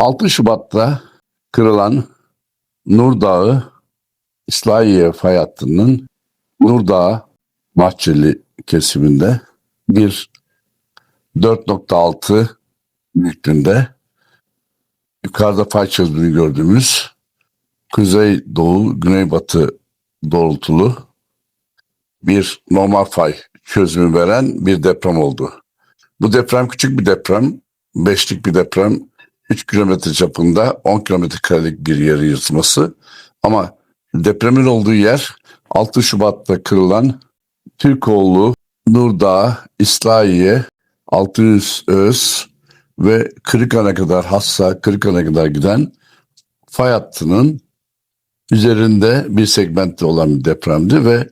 6 Şubat'ta kırılan Nur Dağı İslahiye fay hattının Nur Dağı Bahçeli kesiminde bir 4.6 büyüklüğünde yukarıda fay çözümünü gördüğümüz kuzey doğu güneybatı doğrultulu bir normal fay çözümü veren bir deprem oldu. Bu deprem küçük bir deprem, beşlik bir deprem, 3 kilometre çapında 10 kilometre karelik bir yeri yırtması. Ama depremin olduğu yer 6 Şubat'ta kırılan Türkoğlu, Nurdağ, İslahiye, 600 Öz ve Kırıkhan'a kadar Hassa, Kırıkhan'a kadar giden fay hattının üzerinde bir segmentte olan bir depremdi ve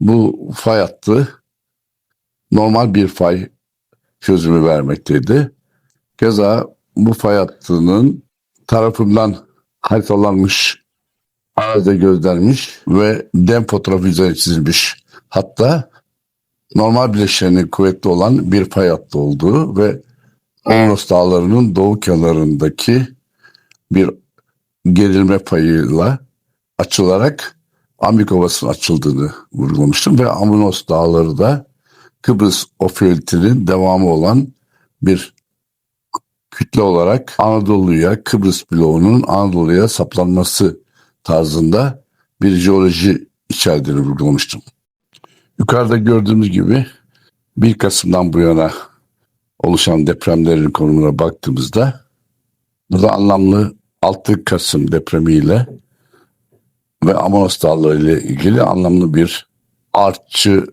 bu fay hattı normal bir fay çözümü vermekteydi. Keza bu fay hattının tarafından haritalanmış, arazide gözlenmiş ve dem fotoğrafı üzerine çizilmiş. Hatta normal bileşeni kuvvetli olan bir fay hattı olduğu ve Onos Dağları'nın doğu kenarındaki bir gerilme payıyla açılarak Amik Ovası'nın açıldığını vurgulamıştım ve Amunos Dağları da Kıbrıs ofiyelitinin devamı olan bir kütle olarak Anadolu'ya, Kıbrıs bloğunun Anadolu'ya saplanması tarzında bir jeoloji içerdiğini vurgulamıştım. Yukarıda gördüğümüz gibi 1 Kasım'dan bu yana oluşan depremlerin konumuna baktığımızda burada anlamlı 6 Kasım depremiyle ve Amonos Dağları ile ilgili anlamlı bir artçı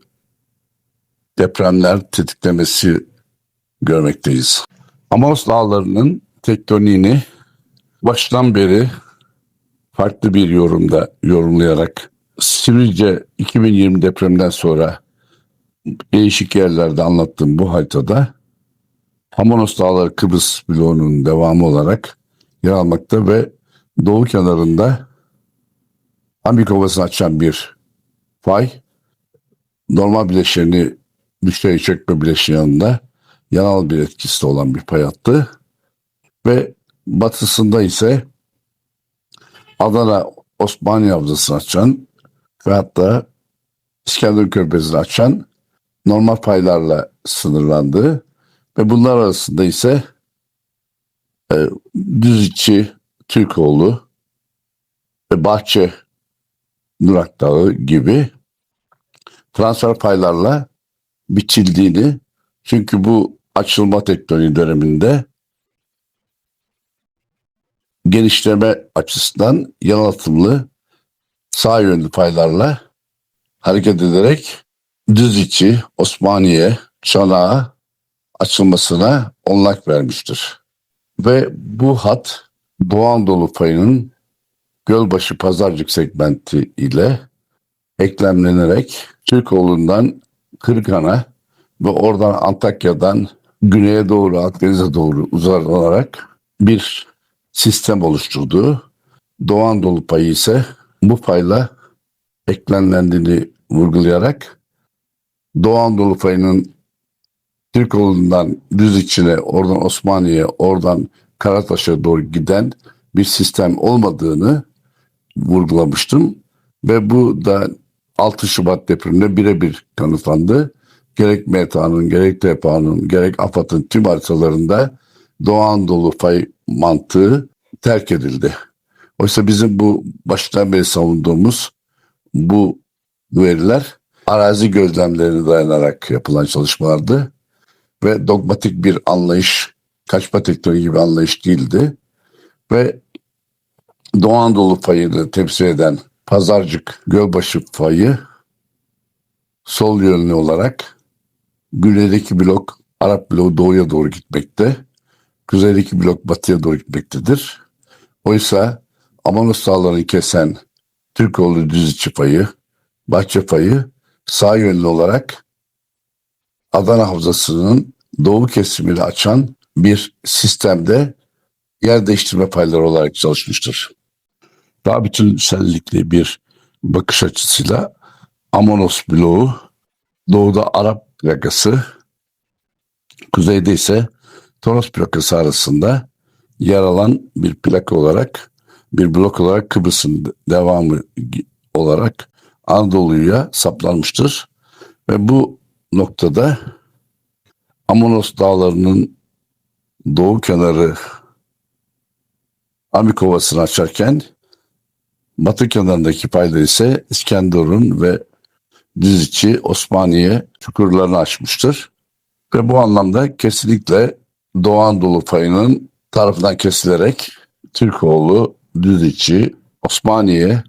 depremler tetiklemesi görmekteyiz. Amonos Dağları'nın tektoniğini baştan beri farklı bir yorumda yorumlayarak Sivrice 2020 depreminden sonra değişik yerlerde anlattığım bu haritada Hamonos Dağları Kıbrıs bloğunun devamı olarak yer almakta ve doğu kenarında Amik Ovası'nı açan bir fay normal bileşeni müşteri çökme bileşiği yanında yanal bir etkisi olan bir pay hattı ve batısında ise Adana Osmaniye Havzası'nı açan ve hatta İskenderun Körfezi'ni açan normal paylarla sınırlandı. Ve bunlar arasında ise e, Düziçi, Türkoğlu ve Bahçe Nurak Dağı gibi transfer paylarla biçildiğini çünkü bu açılma tektoniği döneminde genişleme açısından yalıtımlı sağ yönlü paylarla hareket ederek düz içi Osmaniye, Çanağı açılmasına onlak vermiştir. Ve bu hat Doğu Anadolu payının Gölbaşı Pazarcık segmenti ile eklemlenerek Türkoğlu'ndan Kırıkhan'a ve oradan Antakya'dan güneye doğru Akdeniz'e doğru uzanarak bir sistem oluşturdu. Doğu Anadolu payı ise bu payla eklemlendiğini vurgulayarak Doğu Anadolu payının Türkoğlu'ndan düz içine, oradan Osmaniye'ye, oradan Karataş'a doğru giden bir sistem olmadığını vurgulamıştım. Ve bu da 6 Şubat depreminde birebir kanıtlandı. Gerek MTA'nın, gerek TEPA'nın, gerek AFAD'ın tüm haritalarında Doğu Anadolu fay mantığı terk edildi. Oysa bizim bu baştan beri savunduğumuz bu veriler arazi gözlemlerine dayanarak yapılan çalışmalardı ve dogmatik bir anlayış, kaçma teknoloji gibi anlayış değildi. Ve Doğu Anadolu fayını temsil eden Pazarcık Gölbaşı fayı sol yönlü olarak güneydeki blok Arap bloğu doğuya doğru gitmekte, kuzeydeki blok batıya doğru gitmektedir. Oysa Amanos Dağları'nı kesen Türkoğlu Düzüçü fayı, Bahçe fayı sağ yönlü olarak Adana Havzası'nın doğu kesimini açan bir sistemde yer değiştirme payları olarak çalışmıştır. Daha bütünsellikli bir bakış açısıyla Amonos bloğu doğuda Arap plakası, kuzeyde ise Toros plakası arasında yer alan bir plak olarak, bir blok olarak Kıbrıs'ın devamı olarak Anadolu'ya saplanmıştır. Ve bu noktada Amonos dağlarının doğu kenarı Amik Ovası'nı açarken batı kenarındaki payda ise İskenderun ve Düziçi Osmaniye çukurlarını açmıştır. Ve bu anlamda kesinlikle Doğu Anadolu payının tarafından kesilerek Türkoğlu, Düziçi, Osmaniye,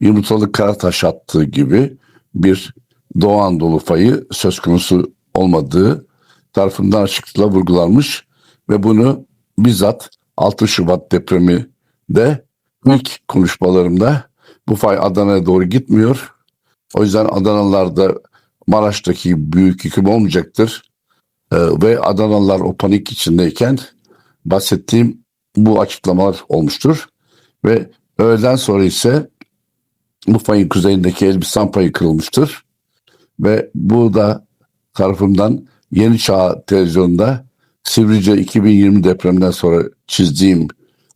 Yumurtalı Karataş attığı gibi bir Doğu Anadolu payı söz konusu olmadığı tarafından açıklıkla vurgulanmış ve bunu bizzat 6 Şubat depremi de ilk konuşmalarımda bu fay Adana'ya doğru gitmiyor. O yüzden Adanalılarda Maraş'taki büyük yıkım olmayacaktır. Ee, ve Adanalılar o panik içindeyken bahsettiğim bu açıklamalar olmuştur. Ve öğleden sonra ise bu fayın kuzeyindeki Elbistan payı kırılmıştır. Ve bu da tarafımdan Yeni Çağ televizyonda Sivrice 2020 depreminden sonra çizdiğim,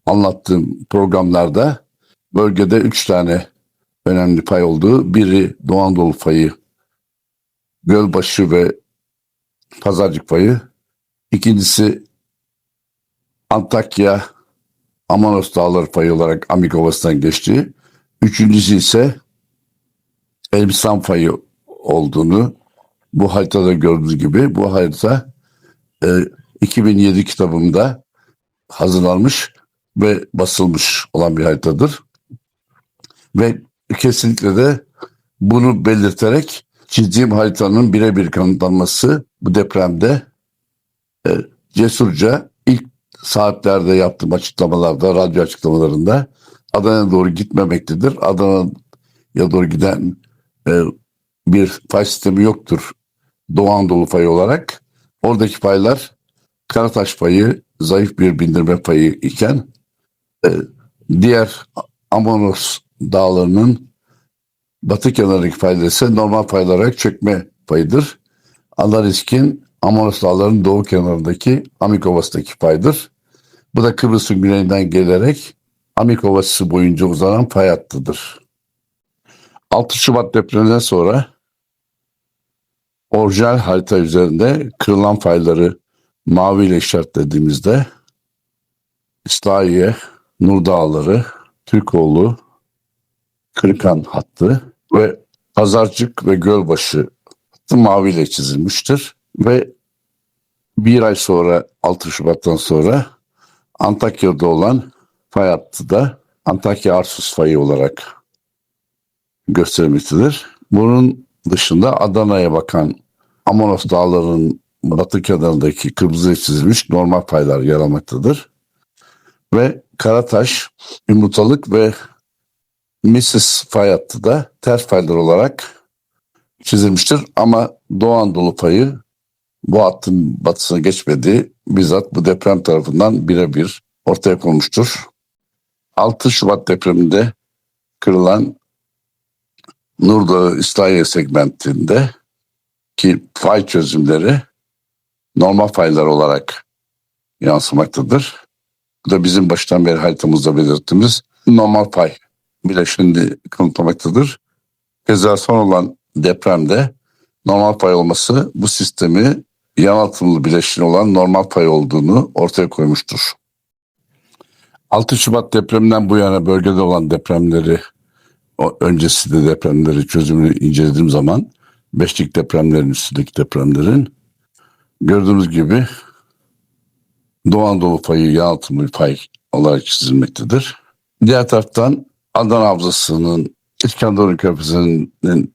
anlattığım programlarda bölgede üç tane önemli pay olduğu. Biri Doğu Anadolu payı, Gölbaşı ve Pazarcık payı. İkincisi Antakya, Amanos Dağları payı olarak Amik Ovası'ndan geçti. Üçüncüsü ise Elbistan payı olduğunu bu haritada gördüğünüz gibi bu harita e, 2007 kitabımda hazırlanmış ve basılmış olan bir haritadır. Ve kesinlikle de bunu belirterek çizdiğim haritanın birebir kanıtlanması bu depremde e, cesurca ilk saatlerde yaptığım açıklamalarda, radyo açıklamalarında Adana'ya doğru gitmemektedir. Adana'ya doğru giden e, bir fay sistemi yoktur Doğu Anadolu payı olarak. Oradaki paylar Karataş payı zayıf bir bindirme payı iken e, diğer Amonos dağlarının batı kenarındaki ise normal paylar olarak çökme payıdır. Anarisk'in Amonos dağlarının doğu kenarındaki Amikovas'taki paydır. Bu da Kıbrıs'ın güneyinden gelerek Amikovası boyunca uzanan pay hattıdır. 6 Şubat depreminden sonra orijinal harita üzerinde kırılan fayları mavi ile işaretlediğimizde İslahiye, Nur Dağları, Türkoğlu, Kırıkan hattı ve Pazarcık ve Gölbaşı hattı maviyle çizilmiştir. Ve bir ay sonra 6 Şubat'tan sonra Antakya'da olan fay hattı da Antakya Arsus fayı olarak gösterilmektedir. Bunun dışında Adana'ya bakan Amonos Dağları'nın batı kenarındaki kırmızı çizilmiş normal paylar yer almaktadır. Ve Karataş, Yumurtalık ve Mrs. fay da ters paylar olarak çizilmiştir. Ama Doğu Anadolu payı bu hattın batısına geçmediği bizzat bu deprem tarafından birebir ortaya konmuştur. 6 Şubat depreminde kırılan Nurdağı İslahiye segmentinde ki fay çözümleri normal faylar olarak yansımaktadır. Bu da bizim baştan beri haritamızda belirttiğimiz normal fay bileşini kanıtlamaktadır. Keza son olan depremde normal pay olması bu sistemi yanaltımlı bileşini olan normal pay olduğunu ortaya koymuştur. 6 Şubat depreminden bu yana bölgede olan depremleri, o öncesi de depremleri çözümünü incelediğim zaman beşlik depremlerin üstündeki depremlerin gördüğünüz gibi Doğu Anadolu payı yalıtımlı bir pay olarak çizilmektedir. Diğer taraftan Adana Havzası'nın İskenderun Körfezi'nin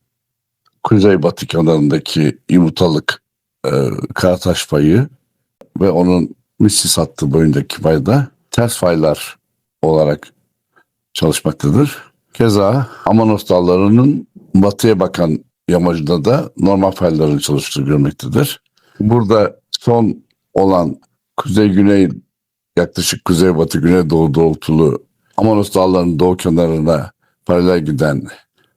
kuzey-batı kenarındaki yumurtalık e, Karataş payı ve onun Missis hattı boyundaki payda ters faylar olarak çalışmaktadır. Keza Amanos dağlarının batıya bakan yamacında da normal fayların çalıştığı görmektedir. Burada son olan kuzey-güney yaklaşık kuzey-batı güney-doğu doğrultulu Amanos dağlarının doğu kenarına paralel giden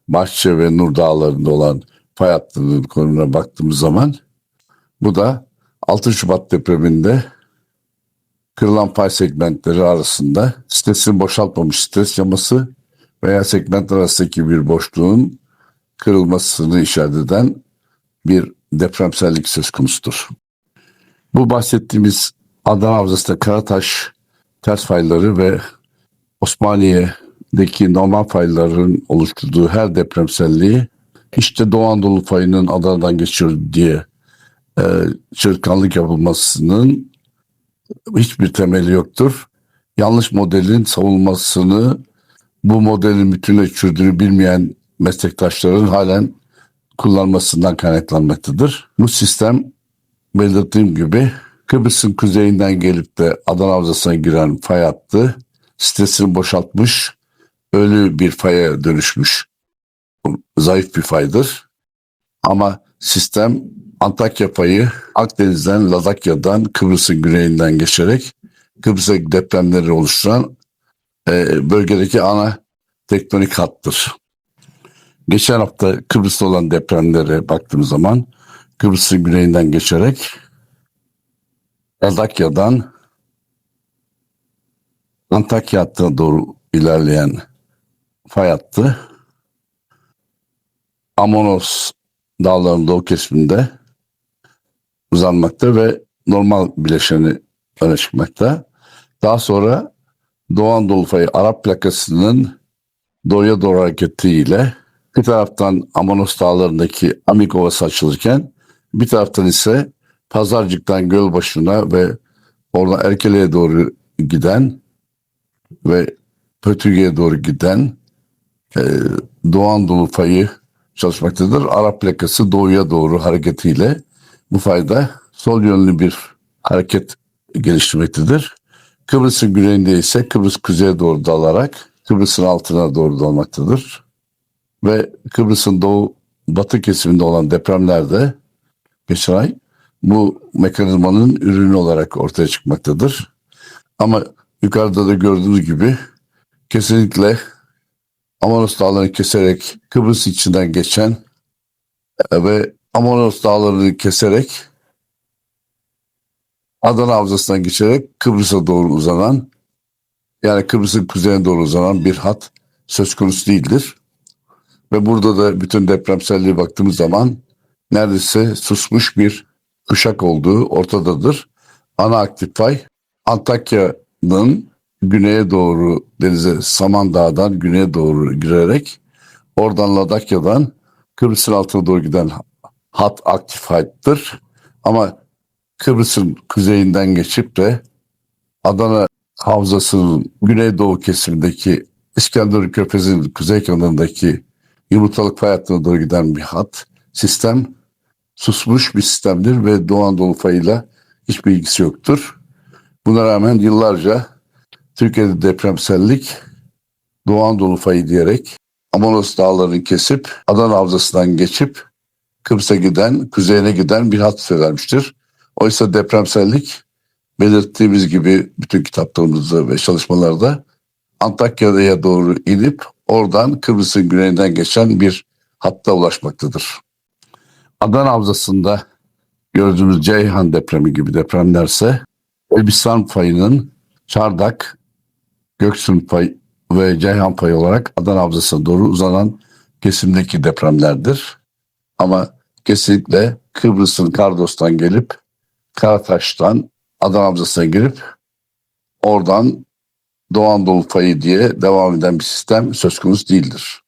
Bahçe ve Nur dağlarında olan fay hattının konumuna baktığımız zaman bu da 6 Şubat depreminde kırılan pay segmentleri arasında sitesini boşaltmamış stres yaması veya segmentler arasındaki bir boşluğun kırılmasını işaret eden bir depremsellik söz konusudur. Bu bahsettiğimiz Adana Havzası'nda Karataş ters fayları ve Osmaniye'deki normal fayların oluşturduğu her depremselliği işte Doğu Anadolu fayının Adana'dan geçiyor diye e, çırtkanlık yapılmasının hiçbir temeli yoktur. Yanlış modelin savunmasını bu modelin bütünle çürdüğünü bilmeyen meslektaşların halen kullanmasından kaynaklanmaktadır. Bu sistem belirttiğim gibi Kıbrıs'ın kuzeyinden gelip de Adana Havzası'na giren fay hattı stresini boşaltmış, ölü bir faya dönüşmüş. Zayıf bir faydır. Ama sistem Antakya payı Akdeniz'den, Ladakya'dan, Kıbrıs'ın güneyinden geçerek Kıbrıs'a depremleri oluşturan e, bölgedeki ana tektonik hattır. Geçen hafta Kıbrıs'ta olan depremlere baktığımız zaman Kıbrıs'ın güneyinden geçerek Ladakya'dan Antakya hattına doğru ilerleyen fay hattı Amonos dağlarının doğu kesiminde uzanmakta ve normal bileşeni öne çıkmakta. Daha sonra Doğu Anadolu fayı Arap plakasının doğuya doğru hareketiyle bir taraftan Amonos dağlarındaki Amik Ovası açılırken bir taraftan ise Pazarcık'tan Gölbaşı'na ve oradan Erkele'ye doğru giden ve Pötürge'ye doğru giden e, Doğu Anadolu fayı çalışmaktadır. Arap plakası doğuya doğru hareketiyle bu fayda sol yönlü bir hareket geliştirmektedir. Kıbrıs'ın güneyinde ise Kıbrıs kuzeye doğru dalarak Kıbrıs'ın altına doğru dalmaktadır. Ve Kıbrıs'ın doğu batı kesiminde olan depremlerde geçen ay bu mekanizmanın ürünü olarak ortaya çıkmaktadır. Ama yukarıda da gördüğünüz gibi kesinlikle Amanos dağlarını keserek Kıbrıs içinden geçen e, ve Amanos dağlarını keserek Adana Havzası'ndan geçerek Kıbrıs'a doğru uzanan yani Kıbrıs'ın kuzeyine doğru uzanan bir hat söz konusu değildir. Ve burada da bütün depremselliğe baktığımız zaman neredeyse susmuş bir kuşak olduğu ortadadır. Ana aktif pay Antakya'nın güneye doğru denize Samandağ'dan güneye doğru girerek oradan Ladakya'dan Kıbrıs'ın altına doğru giden hat aktif hattır. Ama Kıbrıs'ın kuzeyinden geçip de Adana Havzası'nın güneydoğu kesimindeki İskenderun Körfezi'nin kuzey kenarındaki yumurtalık fay hattına doğru giden bir hat sistem susmuş bir sistemdir ve Doğu Anadolu fayıyla hiçbir ilgisi yoktur. Buna rağmen yıllarca Türkiye'de depremsellik Doğu Anadolu fayı diyerek Amonos dağlarını kesip Adana Havzası'ndan geçip Kıbrıs'a giden, kuzeyine giden bir hat söylenmiştir. Oysa depremsellik belirttiğimiz gibi bütün kitaplarımızda ve çalışmalarda Antakya'ya doğru inip oradan Kıbrıs'ın güneyinden geçen bir hatta ulaşmaktadır. Adana Havzası'nda gördüğümüz Ceyhan depremi gibi depremlerse Elbistan fayının Çardak, Göksun fay ve Ceyhan fayı olarak Adana Havzası'na doğru uzanan kesimdeki depremlerdir. Ama kesinlikle Kıbrıs'ın Kardos'tan gelip Karataş'tan Adana Havzası'na girip oradan Doğu Anadolu fayı diye devam eden bir sistem söz konusu değildir.